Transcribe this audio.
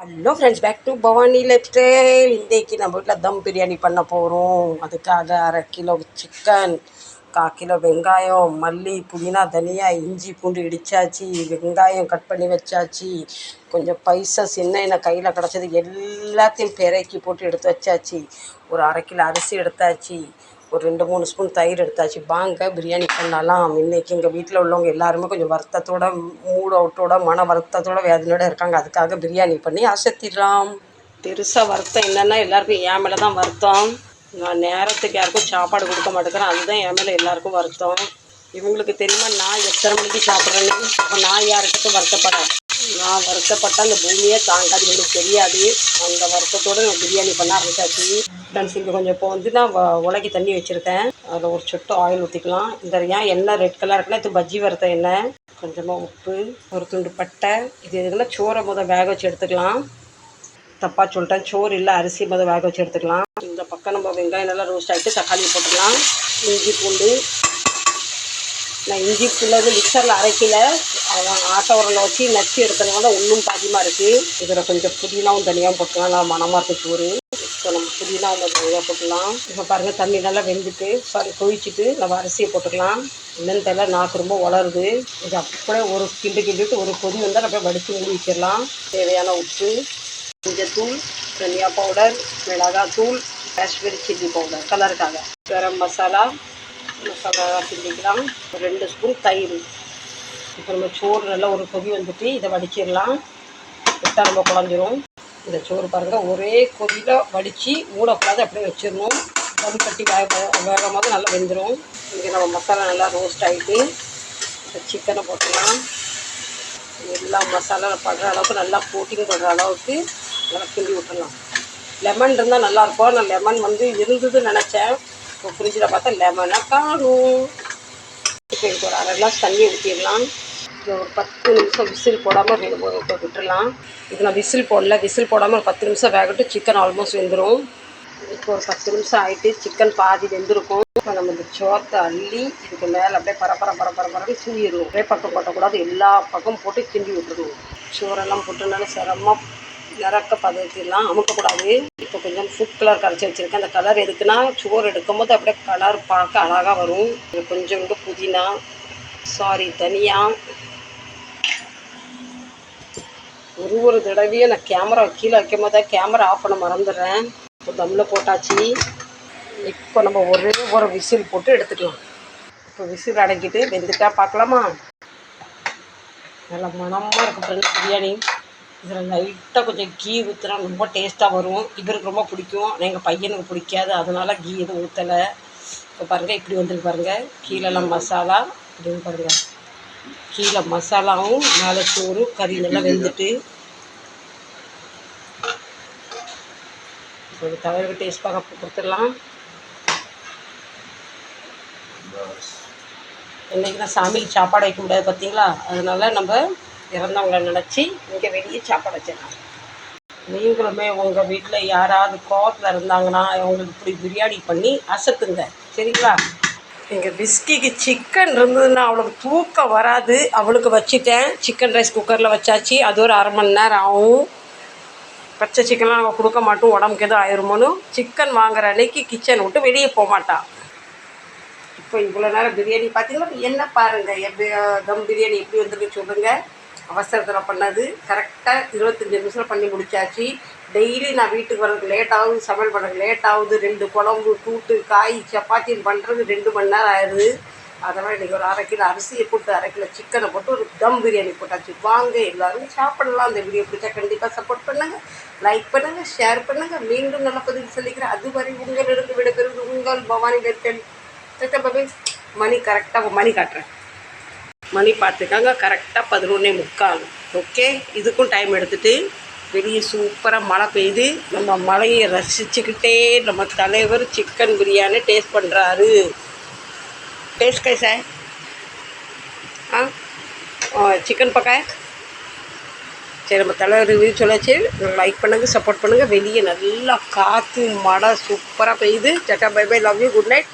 Hello friends back to Bhavani life style இன்றைக்கி நம்ம வீட்டில் தம் பிரியாணி பண்ண போகிறோம் அதுக்காக அரை கிலோ சிக்கன் கால் கிலோ வெங்காயம் மல்லி புதினா தனியா இஞ்சி பூண்டு இடித்தாச்சு வெங்காயம் கட் பண்ணி வச்சாச்சு கொஞ்சம் பைசஸ் என்ன என்ன கையில் கிடச்சது எல்லாத்தையும் பெரக்கி போட்டு எடுத்து வச்சாச்சு. ஒரு அரை கிலோ அரிசி எடுத்தாச்சு. ஒரு ரெண்டு மூணு ஸ்பூன் தயிர் எடுத்தாச்சு. வாங்க பிரியாணி பண்ணலாம். இன்றைக்கி எங்கள் வீட்டில் உள்ளவங்க எல்லாருமே கொஞ்சம் வருத்தத்தோட மூட் அவுட்டோட மன வருத்தத்தோட வேதனையோட இருக்காங்க. அதுக்காக பிரியாணி பண்ணி அசத்திடலாம். பெருசாக வருத்தம் என்னென்னா எல்லாருக்கும் என் மேலே தான் வருத்தம். நான் நேரத்துக்கு யாருக்கும் சாப்பாடு கொடுக்க மாட்டேங்கிறேன். அதுதான் என் மேலே எல்லாருக்கும் வருத்தம். இவங்களுக்கு தெரியுமா நான் எத்தனை மணிக்கு சாப்பிட்றேன்னு? நான் யாருக்கிட்ட வருத்தப்படேன் நான் வருத்தப்பட்ட அந்த பூமியே தாங்காது எனக்கு தெரியாது. அந்த வருத்தத்தோடு நான் பிரியாணி பண்ண ஆரம்பிச்சாச்சு. ஃப்ரெண்ட்ஸ் இங்கே கொஞ்சம் இப்போ வந்து நான் வ- தண்ணி வச்சுருக்கேன். அதில் ஒரு சொட்டு ஆயில் ஊற்றிக்கலாம் இந்த ஏன் எண்ணெய் ரெட் கலர் இருக்குன்னா இது பஜ்ஜி வறுத்த எண்ணெய். கொஞ்சமாக உப்பு ஒரு துண்டு பட்டை. இது எதுனா சோறை முதல் வேக வச்சு எடுத்துக்கலாம். தப்பாக சொல்லிட்டேன். சோறு இல்லை அரிசி முதல் வேக வச்சு எடுத்துக்கலாம். இந்த பக்கம் நம்ம வெங்காயம் நல்லா ரோஸ்ட் ஆகிட்டு தக்காளி போட்டுக்கலாம். இஞ்சி பூண்டு நான் இஞ்சி பூண்டு மிக்சரில் அரைக்கல. அவன் உரலை வச்சு நச்சு எடுக்கிறதுனால ஒன்றும் பாதிமாக இருக்குது இதில் கொஞ்சம் புதினாவும் தனியாக போட்டுக்கலாம். நல்லா மனமாக இருக்குது சோறு. ஸோ நம்ம புதினா அந்த தனியாக போட்டுக்கலாம். இப்போ பாருங்கள் தண்ணி நல்லா வெந்துட்டு சாரி கொதிச்சுட்டு நம்ம அரிசியை போட்டுக்கலாம். என்னன்னு தெரியல நாக்கு ரொம்ப வளருது. இது அப்படியே ஒரு கிண்டு கிண்டிட்டு ஒரு கொதி வந்தால் அப்படியே வடித்து மூடி வச்சிடலாம் தேவையான உப்பு மஞ்சத்தூள் தனியா பவுடர் மிளகாத்தூள் காஷ்மீரி சில்லி பவுடர் கலருக்காக கரம் மசாலா மசாலா கிண்டிக்கலாம் ஒரு ரெண்டு ஸ்பூன் தயிர். இப்போ நம்ம சோறு நல்லா ஒரு கொதி வந்துட்டு இதை வடிச்சிடலாம். விட்டால் நம்ம குழஞ்சிரும். இந்த சோறு பாருங்கள் ஒரே கொதியில் வடித்து மூடக்கூடாது அப்படியே வச்சிடணும். தம் கட்டி வேக வேகும் போது நல்லா வெந்துடும் இங்கே நம்ம மசாலா நல்லா ரோஸ்ட் ஆகிட்டு சிக்கனை போட்டுக்கலாம் எல்லா மசாலா படுற அளவுக்கு நல்லா கோட்டிங் படுற அளவுக்கு நல்லா கிண்டி விட்டுடலாம். லெமன் இருந்தால் நல்லாயிருக்கும் நான் லெமன் வந்து இருந்ததுன்னு நினச்சேன். இப்போ ஃப்ரிட்ஜில் பார்த்தா லெமனாக காணும் இப்போ இதுக்கு ஒரு அரை கிளாஸ் தண்ணி ஊற்றிடலாம் இது ஒரு பத்து நிமிஷம் விசில் போடாமல் ரெண்டு விட்டுடலாம். இது நான் விசில் போடல. விசில் போடாமல் ஒரு பத்து நிமிஷம் வேகட்டும். சிக்கன் ஆல்மோஸ்ட் வெந்துடும் இப்போ ஒரு பத்து நிமிஷம் ஆகிட்டு சிக்கன் பாதி வெந்திருக்கும். இப்போ நம்ம இந்த சோத்தை அள்ளி இதுக்கு மேலே அப்படியே பரப்பர பரபர பரன்னு தூவிடுவோம் ஒரே பக்கம் போட்டக்கூடாது எல்லா பக்கம் போட்டு கிண்டி விட்டுருவோம் சோறெல்லாம் போட்டுனாலும் சிரமமாக நிறக்க பதத்திலாம் அமுக்கக்கூடாது. இப்போ கொஞ்சம் ஃபுட் கலர் கரைச்சி வச்சுருக்கேன். அந்த கலர் எதுக்குன்னா சோறு எடுக்கும்போது அப்படியே கலர் பார்க்க அழகாக வரும். கொஞ்சோண்டு புதினா சாரி தனியா. ஒரு ஒரு தடவையும் நான் கேமரா கீழே வைக்கும் போது கேமரா ஆஃப் பண்ண மறந்துடுறேன். இப்போ தம்மில் போட்டாச்சு. இப்போ நம்ம ஒரே ஒரு விசில் போட்டு எடுத்துக்கலாம். இப்போ விசில் அடக்கிட்டு வெந்துட்டா பார்க்கலாமா? நல்லா மனமாக இருக்கும் ஃப்ரெண்ட்ஸ் பிரியாணி. இதில் லைட்டாக கொஞ்சம் கீ ஊற்றினா ரொம்ப டேஸ்ட்டாக வரும். இவருக்கு ரொம்ப பிடிக்கும். ஆனால் எங்கள் பையனுக்கு பிடிக்காது. அதனால கீ எதுவும் ஊற்றலை இப்போ பாருங்கள் இப்படி வந்துருக்கு பாருங்கள் கீழெல்லாம் மசாலா. இப்படின்னு பாருங்கள் கீழே மசாலாவும் மேலே சோறு கறி நல்லா வெந்துட்டு. ஒரு தவறுக்கு டேஸ்ட் பார்க்க கொடுத்துடலாம். இன்றைக்கி நான் சாமிக்கு சாப்பாடு வைக்க முடியாது பார்த்தீங்களா? அதனால நம்ம இறந்தவங்களை நினச்சி இங்கே வெளியே சாப்பாடு வச்சிடலாம் நீங்களுமே உங்கள் வீட்டில் யாராவது கோபத்தில் இருந்தாங்கன்னா அவங்களுக்கு இப்படி பிரியாணி பண்ணி அசத்துங்க. சரிங்களா? எங்கள் பிஸ்கிக்கு சிக்கன் இருந்ததுன்னா அவளுக்கு தூக்கம் வராது. அவளுக்கு வச்சுட்டேன். சிக்கன் ரைஸ் குக்கரில் வச்சாச்சு. அது ஒரு அரை மணி நேரம் ஆகும். பச்சை சிக்கன்லாம் நாங்கள் கொடுக்க மாட்டோம். உடம்புக்கு எதுவும் ஆயிருமோன்னு சிக்கன் வாங்குற அன்னைக்கு கிச்சன் விட்டு வெளியே போக மாட்டான் இப்போ இவ்வளோ நேரம் பிரியாணி பார்த்தீங்கன்னா என்ன பாருங்கள் எப்படி தம் பிரியாணி எப்படி வந்திருக்கு சொல்லுங்கள் அவசரத்தில் பண்ணது. கரெக்டாக இருபத்தஞ்சி நிமிஷம் பண்ணி முடிச்சாச்சு. டெய்லி நான் வீட்டுக்கு வரது லேட் ஆகுது சமையல் பண்ணுறதுக்கு லேட் ஆகுது. ரெண்டு குழம்பு கூட்டு காய் சப்பாத்தின்னு பண்ணுறது ரெண்டு மணி நேரம் ஆயிடுது. அதெல்லாம் இன்றைக்கி ஒரு அரை கிலோ அரிசியை போட்டு அரை கிலோ சிக்கனை போட்டு ஒரு தம் பிரியாணி போட்டாச்சு. வாங்க எல்லோரும் சாப்பிடலாம். அந்த வீடியோ பிடிச்சா கண்டிப்பாக சப்போர்ட் பண்ணுங்கள் லைக் பண்ணுங்கள் ஷேர் பண்ணுங்கள் மீண்டும் நல்ல பதிவு சொல்லிக்கிறேன் அதுவரை உங்களிடம் விடைபெறுவது உங்கள் பவானி வெர்கன் மணி கரெக்டாக மணி காட்டுறேன். மணி பார்த்துக்காங்க கரெக்டாக பதினொன்னே முக்கால். ஓகே இதுக்கும் டைம் எடுத்துகிட்டு வெளியே சூப்பராக மழை பெய்யுது. நம்ம மழையை ரசிச்சுக்கிட்டே நம்ம தலைவர் சிக்கன் பிரியாணி டேஸ்ட் பண்ணுறாரு டேஸ்ட் கை சார் ஆ? சிக்கன் பக்காய் சரி நம்ம தலைவர் ரிவ்யூ சொல்லாச்சு லைக் பண்ணுங்கள் சப்போர்ட் பண்ணுங்கள் வெளியே நல்லா காற்று மழை சூப்பராக பெய்யுது. சட்டா bye bye love you good night